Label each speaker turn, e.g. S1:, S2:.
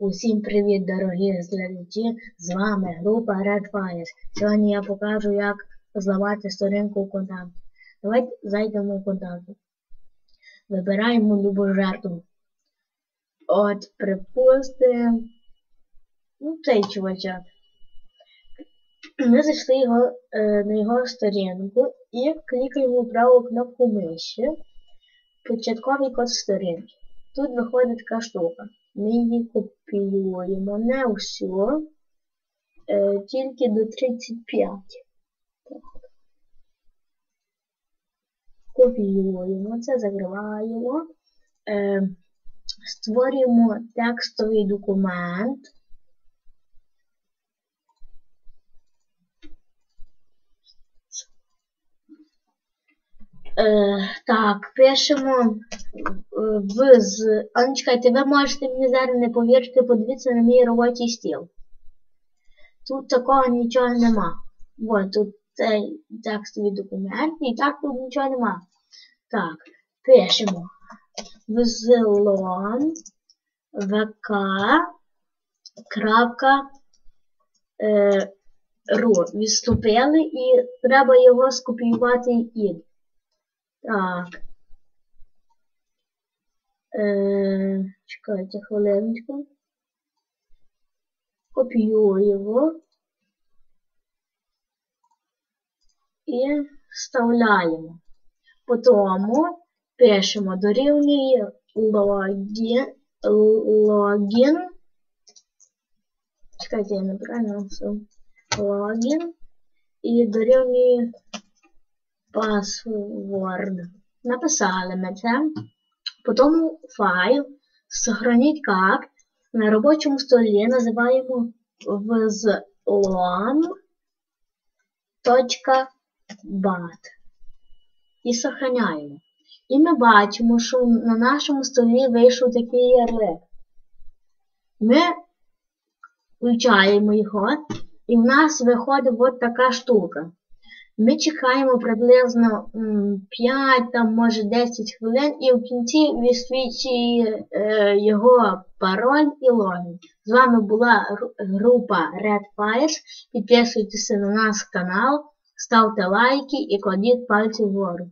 S1: Усім привіт, дорогі глядачі! З вами група Red Fires. Сьогодні я покажу, як зламати сторінку ВКонтакті. Давайте зайдемо в контакт. Вибираємо любу жертву. От, припустимо, ну, цей чувачок. Ми зайшли його, е, на його сторінку і клікаємо праву кнопку миші. Початковий код сторінки. Тут виходить така штука. Ми її копіюємо не усю, е, тільки до 35. Так. Копіюємо це, закриваємо, е, створюємо текстовий документ. Е, так, пишемо в з. А ну чекайте, ви можете мені зараз не повірити, подивіться на мій робочий стіл. Тут такого нічого нема. Ось тут цей текстовий документ, і так тут нічого нема. Так, пишемо взлом вк крапка е, ру. Відступили і треба його скопіювати ід. Так. Е, чекайте хвилиночку. Копіюємо і вставляємо. Потім пишемо дорівнює логін. логін. Чекайте, я неправильно написав. Логін. І дорівнює password. Написали ми це. Потім файл сохраніть как. На робочому столі називаємо взлом.bat і сохраняємо. І ми бачимо, що на нашому столі вийшов такий ярлик. Ми включаємо його, і в нас виходить от така штука. Ми чекаємо приблизно 5, там, може 10 хвилин і в кінці висвічує е, його пароль і логін. З вами була група Red Fires. Підписуйтесь на наш канал, ставте лайки і кладіть пальці вгору.